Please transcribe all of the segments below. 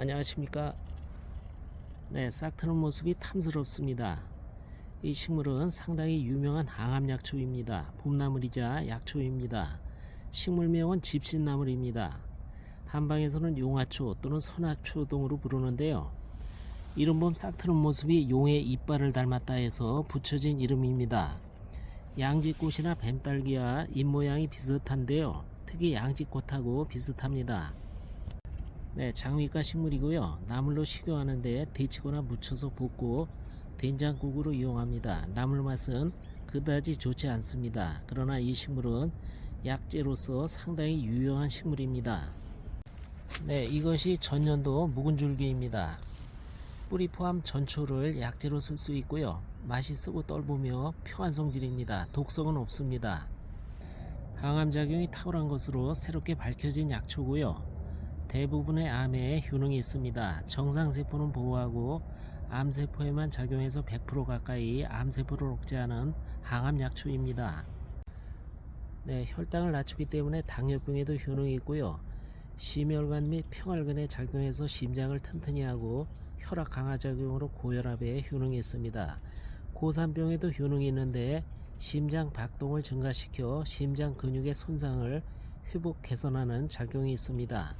안녕하십니까. 네, 싹 트는 모습이 탐스럽습니다. 이 식물은 상당히 유명한 항암약초입니다. 봄나물이자 약초입니다. 식물명은 집신나물입니다. 한방에서는 용화초 또는 선화초 등으로 부르는데요. 이름봄 싹 트는 모습이 용의 이빨을 닮았다 해서 붙여진 이름입니다. 양지꽃이나 뱀딸기와 잎모양이 비슷한데요. 특히 양지꽃하고 비슷합니다. 네, 장미과 식물이고요. 나물로 식용하는 데 데치거나 무쳐서 볶고 된장국으로 이용합니다. 나물 맛은 그다지 좋지 않습니다. 그러나 이 식물은 약재로서 상당히 유용한 식물입니다. 네, 이것이 전년도 묵은 줄기입니다. 뿌리 포함 전초를 약재로 쓸 수 있고요. 맛이 쓰고 떫으며 평안 성질입니다. 독성은 없습니다. 항암 작용이 탁월한 것으로 새롭게 밝혀진 약초고요. 대부분의 암에 효능이 있습니다. 정상세포는 보호하고 암세포에만 작용해서 100% 가까이 암세포를 억제하는 항암약초입니다. 네, 혈당을 낮추기 때문에 당뇨병에도 효능이 있고요. 심혈관 및 평활근에 작용해서 심장을 튼튼히 하고 혈압 강화 작용으로 고혈압에 효능이 있습니다. 고산병에도 효능이 있는데 심장 박동을 증가시켜 심장 근육의 손상을 회복 개선하는 작용이 있습니다.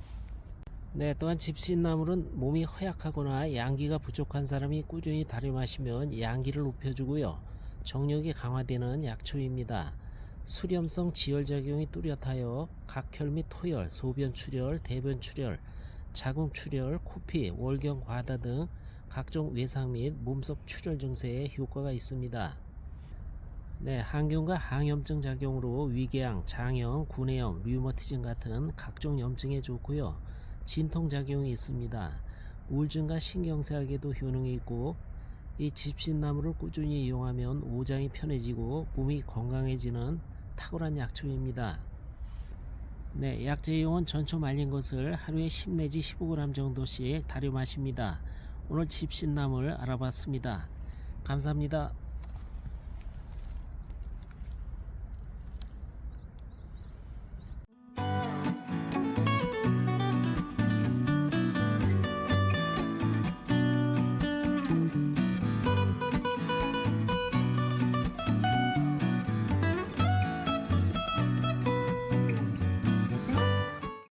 네, 또한 집신나물은 몸이 허약하거나 양기가 부족한 사람이 꾸준히 다려 마시면 양기를 높여주고요. 정력이 강화되는 약초입니다. 수렴성 지혈작용이 뚜렷하여 각혈 및 토열, 소변 출혈, 대변 출혈, 자궁 출혈, 코피, 월경 과다 등 각종 외상 및 몸속 출혈 증세에 효과가 있습니다. 네, 항균과 항염증 작용으로 위궤양, 장염, 구내염, 류머티즘 같은 각종 염증에 좋고요. 진통 작용이 있습니다. 우울증과 신경쇠약에도 효능이 있고 이 집신나무를 꾸준히 이용하면 오장이 편해지고 몸이 건강해지는 탁월한 약초입니다. 네, 약재용은 전초 말린 것을 하루에 10 내지 15g 정도씩 다려 마십니다. 오늘 집신나물 알아봤습니다. 감사합니다.